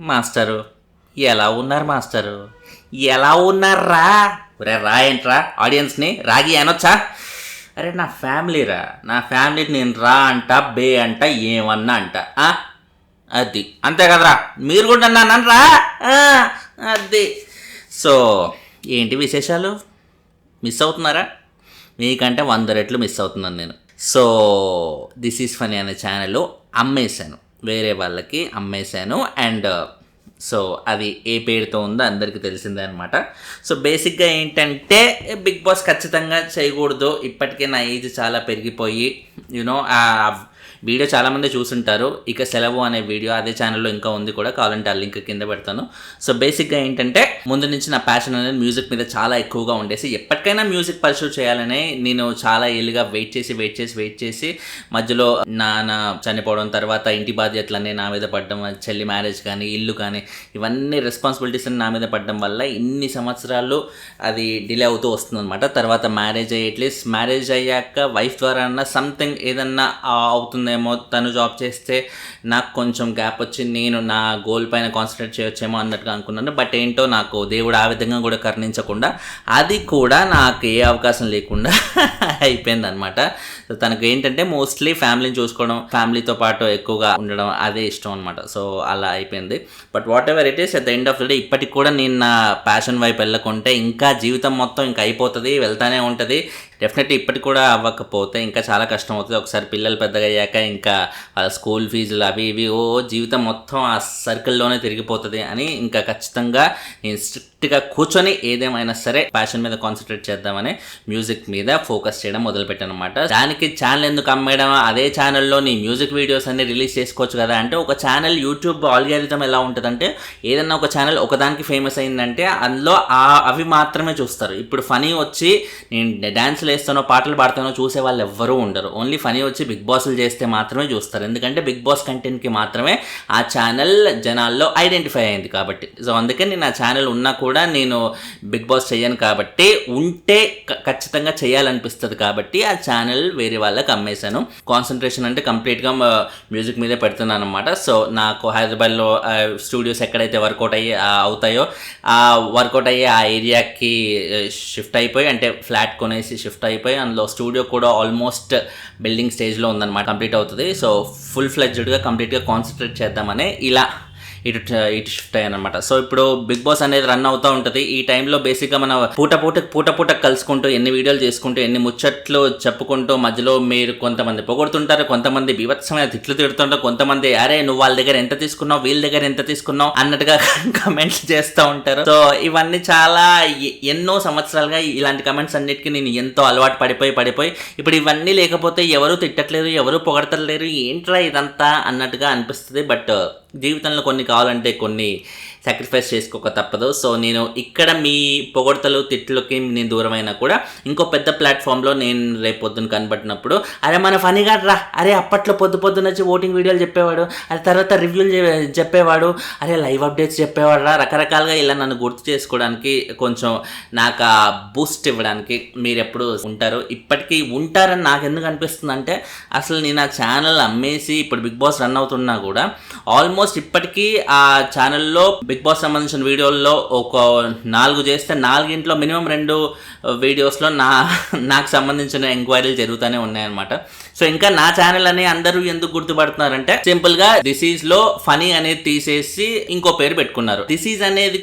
Master. ఎలా ఉన్నారు master? ఎలా ఉన్నారా? ఒరే రా ఏంట్రా? ఆడియన్స్ని రాగి అనొచ్చా? అరే నా ఫ్యామిలీ రా. నా ఫ్యామిలీని నేను రా అంట బే అంట ఏమన్నా అంట. అది. అంతే కదరా. మీరు కూడా నన్ను రా అది. సో ఏంటి విశేషాలు? మిస్ అవుతున్నారా? మీకంటే వంద రెట్లు మిస్ అవుతున్నాను నేను. సో దిస్ ఈస్ ఫనీ అనే ఛానల్ అమ్మేశాను. వేరే వాళ్ళకి అమ్మేశాను. అండ్ సో అది ఏ పేరుతో ఉందో అందరికీ తెలిసిందే అనమాట సో బేసిక్గా ఏంటంటే బిగ్ బాస్ ఖచ్చితంగా చేయకూడదు. ఇప్పటికే నా ఏజ్ చాలా పెరిగిపోయి యూనో వీడియో చాలామంది చూసుంటారు. ఇక సెలవు అనే వీడియో అదే ఛానల్లో ఇంకా ఉంది కూడా. కావాలంటే ఆ లింక్ కింద పెడతాను. సో బేసిక్గా ఏంటంటే ముందు నుంచి నా ప్యాషన్ అనేది మ్యూజిక్ మీద చాలా ఎక్కువగా ఉండేసి ఎప్పటికైనా మ్యూజిక్ పర్సూ చేయాలని నేను చాలా ఏళ్ళుగా వెయిట్ చేసి వెయిట్ చేసి వెయిట్ చేసి మధ్యలో నాన్న చనిపోవడం తర్వాత ఇంటి బాధ్యతలన్నీ నా మీద పడడం చెల్లి మ్యారేజ్ కానీ ఇల్లు కానీ ఇవన్నీ రెస్పాన్సిబిలిటీస్ నా మీద పడడం వల్ల ఇన్ని సంవత్సరాలు అది డిలే అవుతూ వస్తుందన్నమాట. తర్వాత మ్యారేజ్ అయ్యి అట్లీస్ట్ మ్యారేజ్ అయ్యాక వైఫ్ ద్వారా అన్న సంథింగ్ ఏదన్నా అవుతుంది అవుతుందేమో తను జాబ్ చేస్తే నాకు కొంచెం గ్యాప్ వచ్చి నేను నా గోల్ పైన కాన్సన్ట్రేట్ చేయొచ్చేమో అన్నట్టుగా అనుకున్నాను. బట్ ఏంటో నాకు దేవుడు ఆ విధంగా కూడా కరుణించకుండా అది కూడా నాకు ఏ అవకాశం లేకుండా అయిపోయింది అనమాట సో తనకు ఏంటంటే మోస్ట్లీ ఫ్యామిలీని చూసుకోవడం ఫ్యామిలీతో పాటు ఎక్కువగా ఉండడం అదే ఇష్టం అనమాట సో అలా అయిపోయింది. But whatever it is at the end of the day ఇప్పటికి కూడా నేను నా ప్యాషన్ వైపు వెళ్ళకుంటే ఇంకా జీవితం మొత్తం ఇంకా అయిపోతుంది వెళ్తానే ఉంటుంది. డెఫినెట్లీ ఇప్పటికి కూడా అవ్వకపోతే ఇంకా చాలా కష్టం అవుతుంది. ఒకసారి పిల్లలు పెద్దగా అయ్యాక ఇంకా వాళ్ళ స్కూల్ ఫీజులు అవి ఇవి ఓ జీవితం మొత్తం ఆ సర్కిల్లోనే తిరిగిపోతుంది అని ఇంకా ఖచ్చితంగా నేను గట్టిగా కూర్చొని ఏదేమైనా సరే ఫ్యాషన్ మీద కాన్సన్ట్రేట్ చేద్దామని మ్యూజిక్ మీద ఫోకస్ చేయడం మొదలుపెట్టాను అనమాట దానికి ఛానల్ ఎందుకు అమ్మేయడం అదే ఛానల్లో నీ మ్యూజిక్ వీడియోస్ అన్ని రిలీజ్ చేసుకోవచ్చు కదా అంటే ఒక ఛానల్ యూట్యూబ్ ఆల్గారిథం ఎలా ఉంటుందంటే ఏదన్నా ఒక ఛానల్ ఒకదానికి ఫేమస్ అయిందంటే అందులో ఆ అవి మాత్రమే చూస్తారు. ఇప్పుడు ఫనీ వచ్చి నేను డ్యాన్స్లు వేస్తానో పాటలు పాడతానో చూసే వాళ్ళు ఎవ్వరూ ఉండరు. ఓన్లీ ఫనీ వచ్చి బిగ్ బాస్లు చేస్తే మాత్రమే చూస్తారు. ఎందుకంటే బిగ్ బాస్ కంటెంట్కి మాత్రమే ఆ ఛానల్ జనాల్లో ఐడెంటిఫై అయింది కాబట్టి. సో అందుకే నేను ఆ ఛానల్ ఉన్నా కూడా కూడా నేను బిగ్ బాస్ చేయను కాబట్టి ఉంటే క- ఖచ్చితంగా చేయాలనిపిస్తుంది కాబట్టి ఆ ఛానల్ వేరే వాళ్ళకి అమ్మేశాను. కాన్సన్ట్రేషన్ అంటే కంప్లీట్గా మ్యూజిక్ మీదే పెడుతున్నాను అనమాట సో నాకు హైదరాబాద్లో స్టూడియోస్ ఎక్కడైతే వర్కౌట్ అయ్యి అవుతాయో ఆ వర్కౌట్ అయ్యే ఆ ఏరియాకి షిఫ్ట్ అయిపోయి అంటే ఫ్లాట్ కొనేసి షిఫ్ట్ అయిపోయి అందులో స్టూడియో కూడా ఆల్మోస్ట్ బిల్డింగ్ స్టేజ్లో ఉందన్నమాట కంప్లీట్ అవుతుంది. సో ఫుల్ ఫ్లెడ్జ్డ్గా కంప్లీట్గా కాన్సన్ట్రేట్ చేద్దామని ఇలా ఇటు ఇటు షిఫ్ట్ అయ్యాను అనమాట సో ఇప్పుడు బిగ్ బాస్ అనేది రన్ అవుతూ ఉంటుంది. ఈ టైంలో బేసిక్గా మన పూట పూట పూట పూట కలుసుకుంటూ ఎన్ని వీడియోలు చేసుకుంటూ ఎన్ని ముచ్చట్లు చెప్పుకుంటూ మధ్యలో మీరు కొంతమంది పొగొడుతుంటారు కొంతమంది బీభత్సమైన తిట్లు తిడుతుంటారు కొంతమంది అరే నువ్వు వాళ్ళ దగ్గర ఎంత తీసుకున్నావు? వీళ్ళ దగ్గర ఎంత తీసుకున్నావు? అన్నట్టుగా కమెంట్స్ చేస్తూ ఉంటారు. సో ఇవన్నీ చాలా ఎ- ఎన్నో సంవత్సరాలుగా ఇలాంటి కమెంట్స్ అన్నిటికీ నేను ఎంతో అలవాటు పడిపోయి పడిపోయి ఇప్పుడు ఇవన్నీ లేకపోతే ఎవరు తిట్టట్లేదు ఎవరు పొగడతలేరు ఏంట్రా ఇదంతా అన్నట్టుగా అనిపిస్తుంది. బట్ జీవితంలో కొన్ని కావాలంటే కొన్ని సాక్రిఫైస్ చేసుకోక తప్పదు. సో నేను ఇక్కడ మీ పొగడతలు తిట్లకి నేను దూరమైనా కూడా ఇంకో పెద్ద ప్లాట్ఫామ్లో నేను రేపు పొద్దున కనబడినప్పుడు అరే మన ఫనీగా రా అరే అప్పట్లో పొద్దు పొద్దున వచ్చి ఓటింగ్ వీడియోలు చెప్పేవాడు అరే తర్వాత రివ్యూలు చెప్పేవాడు అరే లైవ్ అప్డేట్స్ చెప్పేవాడు రా రకరకాలుగా ఇలా నన్ను గుర్తు చేసుకోవడానికి కొంచెం నాకు ఆ బూస్ట్ ఇవ్వడానికి మీరు ఎప్పుడు ఉంటారు. ఇప్పటికీ ఉంటారని నాకు ఎందుకు అనిపిస్తుంది అంటే అసలు నేను ఆ ఛానల్ అమ్మేసి ఇప్పుడు బిగ్ బాస్ రన్ అవుతున్నా కూడా ఆల్మోస్ట్ ఇప్పటికీ ఆ ఛానల్లో బిగ్ బాస్ సంబంధించిన వీడియోల్లో ఒక నాలుగు చేస్తే నాలుగింట్లో మినిమం రెండు వీడియోస్లో నా నాకు సంబంధించిన ఎంక్వైరీలు జరుగుతూనే ఉన్నాయన్నమాట. సో ఇంకా నా ఛానల్ అని అందరూ ఎందుకు గుర్తుపడుతున్నారంటే సింపుల్గా డిసీజ్లో ఫనీ అనేది తీసేసి ఇంకో పేరు పెట్టుకున్నారు. డిసీజ్ అనేది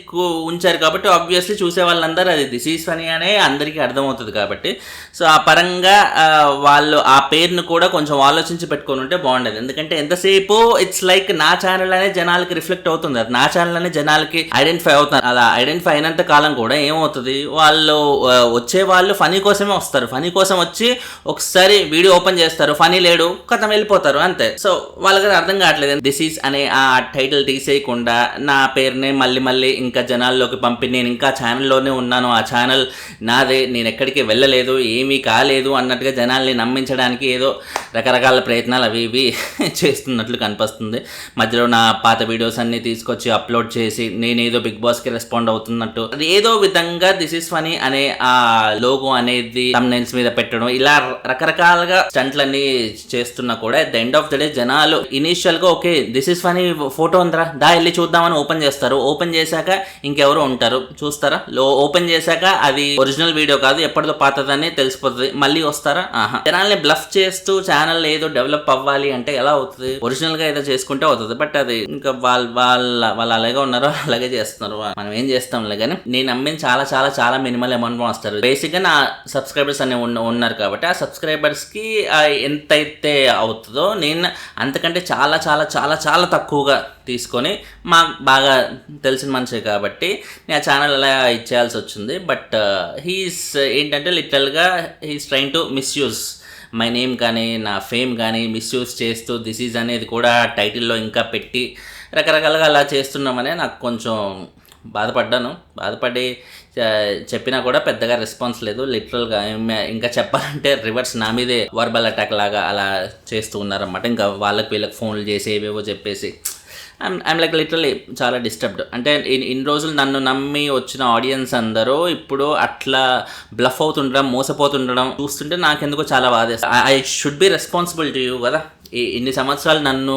ఉంచారు కాబట్టి ఆబ్వియస్లీ చూసే వాళ్ళందరూ అది డిసీజ్ ఫనీ అనే అందరికీ అర్థమవుతుంది కాబట్టి. సో ఆ పరంగా వాళ్ళు ఆ పేరును కూడా కొంచెం ఆలోచించి పెట్టుకుని ఉంటే బాగుండేది. ఎందుకంటే ఎంతసేపు ఇట్స్ లైక్ నా ఛానల్ అనే జనాలకి రిఫ్లెక్ట్ అవుతుంది. అది నా ఛానల్ అనే జనాలకి ఐడెంటిఫై అవుతున్నారు. అలా ఐడెంటిఫై అయినంత కాలం కూడా ఏమవుతుంది? వాళ్ళు వచ్చే వాళ్ళు ఫనీ కోసమే వస్తారు. ఫనీ కోసం వచ్చి ఒకసారి వీడియో ఓపెన్ చేస్తారు. ఫనీ లేడు కథం వెళ్ళిపోతారు అంతే. సో వాళ్ళకి అర్థం కావట్లేదు దిస్ ఈస్ అనే ఆ టైటిల్ తీసేయకుండా నా పేరునే మళ్ళీ మళ్ళీ ఇంకా జనాల్లోకి పంపి నేను ఇంకా ఛానల్లోనే ఉన్నాను ఆ ఛానల్ నాదే నేను ఎక్కడికి వెళ్ళలేదు ఏమీ కాలేదు అన్నట్టుగా జనాల్ని నమ్మించడానికి ఏదో రకరకాల ప్రయత్నాలు అవి ఇవి చేస్తున్నట్లు కనిపిస్తుంది. మధ్యలో నా పాత వీడియోస్ అన్ని తీసుకొచ్చి అప్లోడ్ చేసి నేనేదో బిగ్ బాస్కి రెస్పాండ్ అవుతున్నట్టు. అది ఏదో విధంగా దిస్ ఇస్ ఫనీ అనే ఆ లోగో అనేది thumbnails మీద పెట్టడం ఇలా రకరకాలుగా స్టంట్లన్నీ అన్ని చేస్తున్నా కూడా at the end of the day జనాలు ఇనీషియల్గా okay this is Phani photo ఉందరా దా వెళ్ళి చూద్దామని ఓపెన్ చేస్తారు. ఓపెన్ చేశాక ఇంకెవరు ఉంటారు చూస్తారా? లో ఓపెన్ చేశాక అది ఒరిజినల్ వీడియో కాదు ఎప్పటిదో పాతదని తెలిసిపోతుంది. మళ్ళీ వస్తారా? ఆహా. జనాల్ని బ్లఫ్ చేస్తూ ఛానల్ ఏదో డెవలప్ అవ్వాలి అంటే ఎలా అవుతుంది? ఒరిజినల్గా ఏదో చేసుకుంటే అవుతుంది బట్ అది ఇంకా వాళ్ళ వాళ్ళ వాళ్ళు అలాగే ఉన్నారో అలాగే చేస్తున్నారు. మనం ఏం చేస్తాంలే కానీ నేను నమ్మిన చాలా చాలా చాలా మినిమల్ అమౌంట్ వస్తారు బేసిక్గా నా సబ్స్క్రైబర్స్ అనే ఉన్నారు కాబట్టి ఆ సబ్స్క్రైబర్స్కి ఆ ఎంతైతే అవుతుందో నేను అంతకంటే చాలా చాలా చాలా చాలా తక్కువగా తీసుకొని మా బాగా తెలిసిన మనిషి కాబట్టి నేను ఆ ఛానల్ అలా ఇచ్చేయాల్సి వచ్చింది. బట్ హీస్ uh, uh, ఏంటంటే లిటరల్గా he's trying to misuse my name కానీ నా ఫేమ్ కానీ మిస్యూజ్ చేస్తూ దిస్ ఈజ్ అనేది కూడా టైటిల్లో ఇంకా పెట్టి రకరకాలుగా అలా చేస్తున్నామనే నాకు కొంచెం బాధపడ్డాను. బాధపడి చెప్పినా కూడా పెద్దగా రెస్పాన్స్ లేదు. లిటరల్గా ఇంకా చెప్పాలంటే రివర్స్ నా మీదే వర్బల్ అటాక్ లాగా అలా చేస్తూ ఉన్నారన్నమాట. ఇంకా వాళ్ళకి వీళ్ళకి ఫోన్లు చేసి ఏవేవో చెప్పేసి. ఐమ్ లైక్ లిటరలీ చాలా డిస్టర్బ్డ్ అంటే ఇన్ ఇన్ని రోజులు నన్ను నమ్మి వచ్చిన ఆడియన్స్ అందరూ ఇప్పుడు అట్లా బ్లఫ్ అవుతుండడం మోసపోతుండడం చూస్తుంటే నాకెందుకో చాలా బాధేస్తుంది I should be responsibility you కదా. ఈ ఇన్ని సంవత్సరాలు నన్ను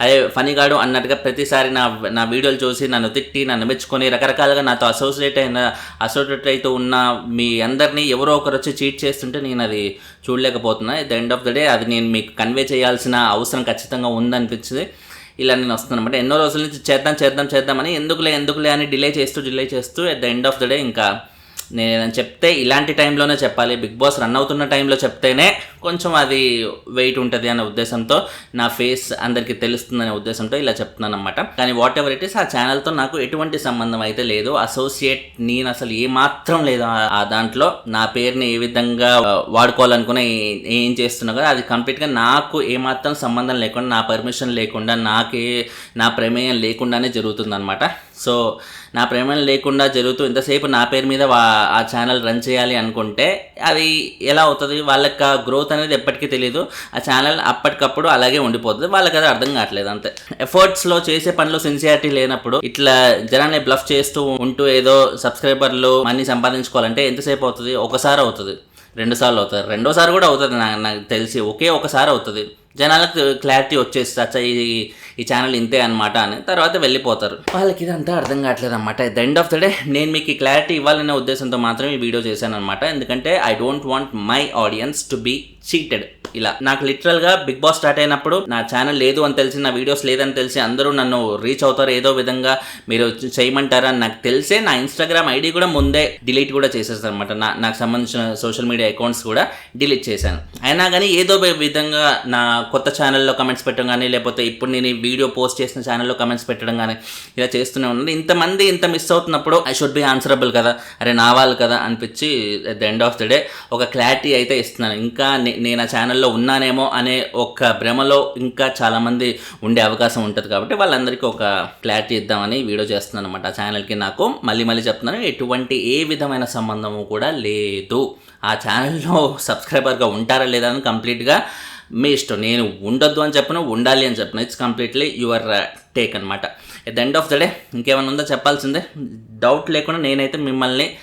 అదే ఫనీగాడు అన్నట్టుగా ప్రతిసారి నా నా వీడియోలు చూసి నన్ను తిట్టి నన్ను మెచ్చుకొని రకరకాలుగా నాతో అసోసియేట్ అయిన అసోసియేట్ అయితే ఉన్న మీ అందరినీ ఎవరో ఒకరు వచ్చి చీట్ చేస్తుంటే నేను అది చూడలేకపోతున్నా. At the end of the day అది నేను మీకు కన్వే చేయాల్సిన అవసరం ఖచ్చితంగా ఉందనిపించింది. ఇలా నేను వస్తున్నాను ఎన్నో రోజుల నుంచి చేద్దాం చేద్దాం చేద్దామని ఎందుకులే ఎందుకులే అని డిలే చేస్తూ డిలే చేస్తూ at the end of the day ఇంకా నేను చెప్తే ఇలాంటి టైంలోనే చెప్పాలి. బిగ్ బాస్ రన్ అవుతున్న టైంలో చెప్తేనే కొంచెం అది వెయిట్ ఉంటుంది అనే ఉద్దేశంతో నా ఫేస్ అందరికీ తెలుస్తుందనే ఉద్దేశంతో ఇలా చెప్తున్నాను అనమాట కానీ వాట్ ఎవర్ ఇట్ ఇస్ ఆ ఛానల్తో నాకు ఎటువంటి సంబంధం అయితే లేదు. అసోసియేట్ నేను అసలు ఏమాత్రం లేదు. ఆ- దాంట్లో నా పేరుని ఏ విధంగా ఆ, వాడుకోవాలనుకున్నా ఏం చేస్తున్నా కదా అది కంప్లీట్గా నాకు ఏమాత్రం సంబంధం లేకుండా నా పర్మిషన్ లేకుండా నాకే నా ప్రమేయం లేకుండానే జరుగుతుంది అనమాట సో నా ప్రేమ లేకుండా జరుగుతూ ఇంతసేపు నా పేరు మీద ఆ ఛానల్ రన్ చేయాలి అనుకుంటే అది ఎలా అవుతుంది? వాళ్ళకి గ్రోత్ అనేది ఎప్పటికీ తెలియదు ఆ ఛానల్ అప్పటికప్పుడు అలాగే ఉండిపోతుంది. వాళ్ళకి అది అర్థం కావట్లేదు అంతే. ఎఫర్ట్స్లో చేసే పనిలో సిన్సియారిటీ లేనప్పుడు ఇట్లా జనాన్ని బ్లఫ్ చేస్తూ ఉంటూ ఏదో సబ్స్క్రైబర్లు మనీ సంపాదించుకోవాలంటే ఎంతసేపు అవుతుంది? ఒకసారి అవుతుంది. రెండు సార్లు అవుతుంది. రెండోసారి కూడా అవుతుంది నాకు నాకు తెలిసి. ఒకే ఒకసారి అవుతుంది. జనాలకు క్లారిటీ వచ్చేసి అచ్చా ఈ ఈ ఛానల్ ఇంతే అనమాట అని. తర్వాత వెళ్ళిపోతారు. వాళ్ళకి ఇదంతా అర్థం కావట్లేదు అనమాట the end of the day నేను మీకు ఈ క్లారిటీ ఇవ్వాలనే ఉద్దేశంతో మాత్రమే ఈ వీడియో చేశాను అనమాట ఎందుకంటే I don't want my audience to be cheated ఇలా. నాకు లిటరల్గా బిగ్ బాస్ స్టార్ట్ అయినప్పుడు నా ఛానల్ లేదు అని తెలిసి నా వీడియోస్ లేదని తెలిసి అందరూ నన్ను రీచ్ అవుతారు ఏదో విధంగా. మీరు చేయమంటారా అని నాకు తెలిసే నా ఇన్స్టాగ్రామ్ ఐడి కూడా ముందే డిలీట్ కూడా చేసేసాను అనమాట నా నాకు సంబంధించిన సోషల్ మీడియా అకౌంట్స్ కూడా డిలీట్ చేశాను. అయినా కానీ ఏదో విధంగా నా కొత్త ఛానల్లో కమెంట్స్ పెట్టడం కానీ లేకపోతే ఇప్పుడు నేను ఈ వీడియో పోస్ట్ చేసిన ఛానల్లో కమెంట్స్ పెట్టడం కానీ ఇలా చేస్తూనే ఉన్నాను. ఇంతమంది ఇంత మిస్ అవుతున్నప్పుడు ఐ షుడ్ బి ఆన్సరబుల్ కదా? అరే నా వాళ్ళు కదా? అనిపించి at the end of the day ఒక క్లారిటీ అయితే ఇస్తున్నాను. ఇంకా నే- నేను ఆ ఛానల్లో ఉన్నానేమో అనే ఒక భ్రమలో ఇంకా చాలామంది ఉండే అవకాశం ఉంటుంది కాబట్టి వాళ్ళందరికీ ఒక క్లారిటీ ఇద్దామని వీడియో చేస్తున్నాను అనమాట ఆ ఛానల్కి నాకు మళ్ళీ మళ్ళీ చెప్తున్నాను ఎటువంటి ఏ విధమైన సంబంధము కూడా లేదు. ఆ ఛానల్లో సబ్స్క్రైబర్గా ఉంటారా లేదా అని కంప్లీట్గా మీ ఇష్టం. నేను ఉండొద్దు అని చెప్పను ఉండాలి అని చెప్పను. ఇట్స్ కంప్లీట్లీ యువర్ టేక్ అనమాట at the end of the day ఇంకేమైనా ఉందో చెప్పాల్సిందే? డౌట్ లేకుండా నేనైతే మిమ్మల్ని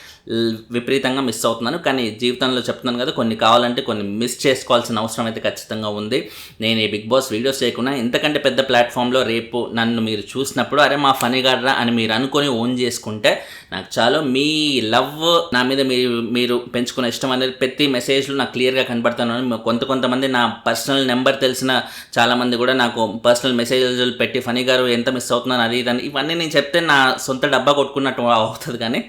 విపరీతంగా మిస్ అవుతున్నాను. కానీ జీవితంలో చెప్తున్నాను కదా కొన్ని కావాలంటే కొన్ని మిస్ చేసుకోవాల్సిన అవసరం అయితే ఖచ్చితంగా ఉంది. నేను ఈ బిగ్ బాస్ వీడియోస్ చేయకుండా ఇంతకంటే పెద్ద ప్లాట్ఫామ్లో రేపు నన్ను మీరు చూసినప్పుడు అరే మా ఫనీ గాడ్రా అని మీరు అనుకొని ఓన్ చేసుకుంటే నాకు చాలు. మీ లవ్ నా మీద మీరు మీరు పెంచుకున్న ఇష్టం అనేది ప్రతి మెసేజ్లు నాకు క్లియర్గా కనబడుతున్నాను. కొంత కొంతమంది నా పర్సనల్ నెంబర్ తెలిసిన చాలామంది కూడా నాకు పర్సనల్ మెసేజ్లు పెట్టి ఫనీ గారు ఎంత మిస్ అవుతున్నాను? అది ఇదని ఇవన్నీ నేను చెప్తే నా సొంత డబ్బా కొట్టుకున్నట్టు అవుతుంది కానీ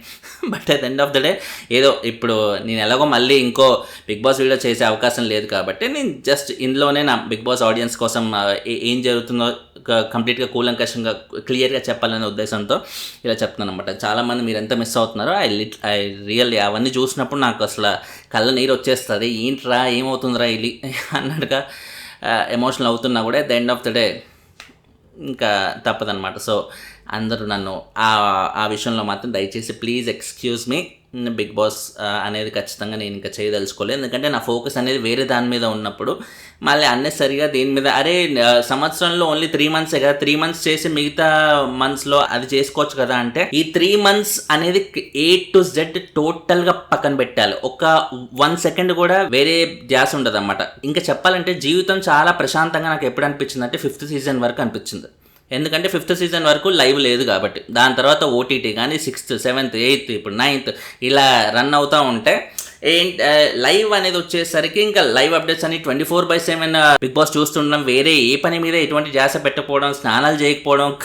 but at end of the day ఏదో ఇప్పుడు నేను ఎలాగో మళ్ళీ ఇంకో బిగ్ బాస్ వీడియో చేసే అవకాశం లేదు కాబట్టి నేను జస్ట్ ఇందులోనే నా బిగ్ బాస్ ఆడియన్స్ కోసం ఏం జరుగుతుందో కంప్లీట్గా కూలంకషంగా క్లియర్గా చెప్పాలనే ఉద్దేశంతో ఇలా చెప్తున్నాను అనమాట చాలామంది మీరు ఎంత మిస్ అవుతున్నారో ఐ లిట్ ఐ రియల్లీ అవన్నీ చూసినప్పుడు నాకు అసలు కళ్ళ నీరు వచ్చేస్తుంది. ఏంట్రా ఏమవుతుందిరా ఇది అన్నట్టుగా ఎమోషనల్ అవుతున్నా కూడా the end of the day ఇంకా తప్పదనమాట సో అందరూ నన్ను ఆ ఆ విషయంలో మాత్రం దయచేసి please excuse me Bigg Boss అనేది ఖచ్చితంగా నేను ఇంకా చేయదలుచుకోలేదు. ఎందుకంటే నా ఫోకస్ అనేది వేరే దాని మీద ఉన్నప్పుడు మళ్ళీ అన్నెసరిగా దీని మీద అరే సంవత్సరంలో ఓన్లీ త్రీ మంత్సే కదా త్రీ మంత్స్ చేసి మిగతా మంత్స్లో అది చేసుకోవచ్చు కదా అంటే ఈ త్రీ మంత్స్ అనేది ఏ టు జెడ్ టోటల్గా పక్కన పెట్టాలి. ఒక వన్ సెకండ్ కూడా వేరే ధ్యాస ఉండదు అనమాట ఇంకా చెప్పాలంటే జీవితం చాలా ప్రశాంతంగా నాకు ఎప్పుడు అనిపించింది అంటే ఫిఫ్త్ సీజన్ వరకు అనిపించింది. ఎందుకంటే ఫిఫ్త్ సీజన్ వరకు లైవ్ లేదు కాబట్టి. దాని తర్వాత ఓటీటీ కానీ సిక్స్త్ సెవెంత్ ఎయిత్ ఇప్పుడు నైన్త్ ఇలా రన్ అవుతూ ఉంటే ఏంటి లైవ్ అనేది వచ్చేసరికి ఇంకా లైవ్ అప్డేట్స్ అని twenty four by seven Bigg Boss చూస్తుండడం వేరే ఏ పని మీద ఎటువంటి జాస పెట్టకపోవడం స్నానాలు చేయకపోవడం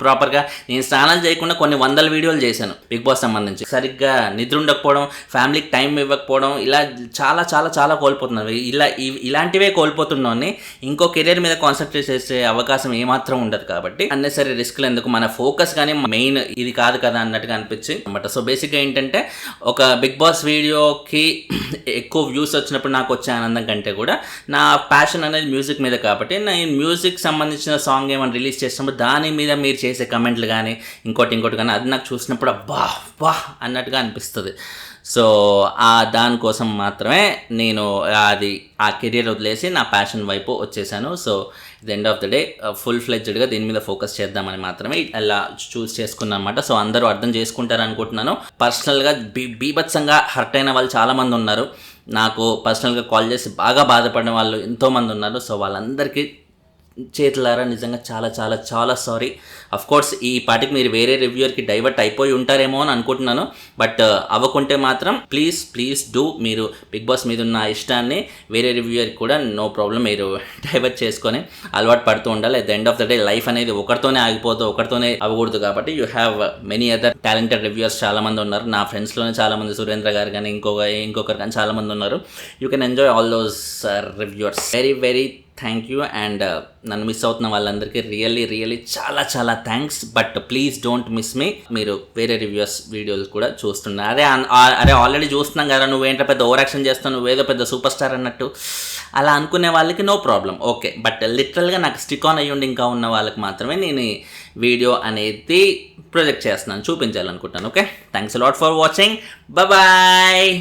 ప్రాపర్గా నేను స్నానాలు చేయకుండా కొన్ని వందల వీడియోలు చేశాను బిగ్ బాస్ సంబంధించి. సరిగ్గా నిద్ర ఉండకపోవడం ఫ్యామిలీకి టైం ఇవ్వకపోవడం ఇలా చాలా చాలా చాలా కోల్పోతున్నాను. ఇలా ఇ- ఇలాంటివే కోల్పోతున్నాను ఇంకో కెరీర్ మీద కాన్సన్ట్రేట్ చేసే అవకాశం ఏమాత్రం ఉండదు కాబట్టి అన్నెసరీ రిస్క్లు ఎందుకు? మన ఫోకస్ కానీ మెయిన్ ఇది కాదు కదా అన్నట్టుగా అనిపించి. అనమాట సో బేసిక్గా ఏంటంటే ఒక బిగ్ బాస్ వీడియో వీడియోకి ఎక్కువ వ్యూస్ వచ్చినప్పుడు నాకు వచ్చే ఆనందం కంటే కూడా నా ప్యాషన్ అనేది మ్యూజిక్ మీద కాబట్టి నేను మ్యూజిక్ సంబంధించిన సాంగ్ ఏమైనా రిలీజ్ చేసినప్పుడు దాని మీద మీరు చేసే కమెంట్లు కానీ ఇంకోటి ఇంకోటి కానీ అది నాకు చూసినప్పుడు అబ్బా బా అన్నట్టుగా అనిపిస్తుంది. సో ఆ దానికోసం మాత్రమే నేను అది ఆ కెరీర్ వదిలేసి నా ప్యాషన్ వైపు వచ్చేసాను. So the end of the day full ఫ్లెడ్జ్డ్గా దీని మీద ఫోకస్ చేద్దామని మాత్రమే అలా చూస్ చేసుకున్నాను అనమాట సో అందరూ అర్థం చేసుకుంటారు అనుకుంటున్నాను. పర్సనల్గా బీ బీభత్సంగా హర్ట్ అయిన వాళ్ళు చాలామంది ఉన్నారు. నాకు పర్సనల్గా కాల్ చేసి బాగా బాధపడిన వాళ్ళు ఎంతోమంది ఉన్నారు. సో వాళ్ళందరికీ చేతులారా నిజంగా చాలా చాలా చాలా సారీ అఫ్ కోర్స్ ఈ పాటికి మీరు వేరే రివ్యూర్కి డైవర్ట్ అయిపోయి ఉంటారేమో అని అనుకుంటున్నాను. బట్ uh, అవ్వకుంటే మాత్రం ప్లీజ్ ప్లీజ్ డూ మీరు బిగ్ బాస్ మీద ఉన్న ఇష్టాన్ని వేరే రివ్యూర్కి కూడా నో ప్రాబ్లం మీరు డైవర్ట్ చేసుకొని అలవాటు పడుతూ ఉండాలి. At the end of the day life అనేది ఒకరితోనే ఆగిపోతూ ఒకరితోనే అవ్వకూడదు కాబట్టి you have many other talented reviewers చాలామంది ఉన్నారు. నా ఫ్రెండ్స్లోనే చాలామంది సురేంద్ర గారు కానీ ఇంకొక ఇంకొకరు కానీ చాలామంది ఉన్నారు. You can enjoy all those reviewers very very thank you. And uh, నన్ను మిస్ అవుతున్న వాళ్ళందరికీ రియల్లీ రియల్లీ చాలా చాలా thanks but please don't miss me మీరు వేరే రివ్యూస్ వీడియోస్ కూడా చూస్తున్నారు. అరే అరే ఆల్రెడీ చూస్తున్నాం కదా నువ్వేంటో పెద్ద ఓవర్ యాక్షన్ చేస్తావు నువ్వేదో పెద్ద సూపర్ స్టార్ అన్నట్టు. అలా అనుకునే వాళ్ళకి నో ప్రాబ్లం ఓకే బట్ లిటరల్గా నాకు స్టిక్ ఆన్ అయ్యుండి ఇంకా ఉన్న వాళ్ళకి మాత్రమే నేను వీడియో అనేది ప్రొజెక్ట్ చేస్తున్నాను చూపించాలనుకుంటాను okay thanks lot for watching bye